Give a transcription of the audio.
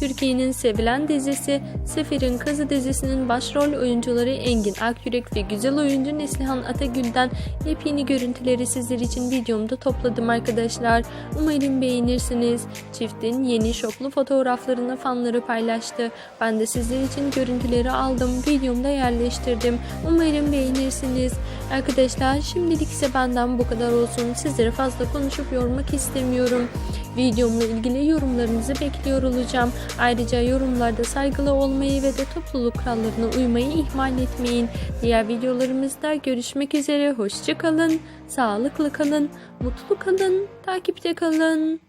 Türkiye'nin sevilen dizisi Sefir'in Kızı dizisinin başrol oyuncuları Engin Akyürek ve güzel oyuncu Neslihan Atagül'den yepyeni görüntüleri sizler için videomda topladım arkadaşlar. Umarım beğenirsiniz. Çiftin yeni şoklu fotoğraflarını fanları paylaştı. Ben de sizler için görüntüleri aldım. Videomda yerleştirdim. Umarım beğenirsiniz. Arkadaşlar şimdilik ise benden bu kadar olsun. Sizlere fazla konuşup yormak istemiyorum. Videomla ilgili yorumlarınızı bekliyor olacağım. Ayrıca yorumlarda saygılı olmayı ve de topluluk kurallarına uymayı ihmal etmeyin. Diğer videolarımızda görüşmek üzere. Hoşça kalın, sağlıklı kalın, mutlu kalın, takipte kalın.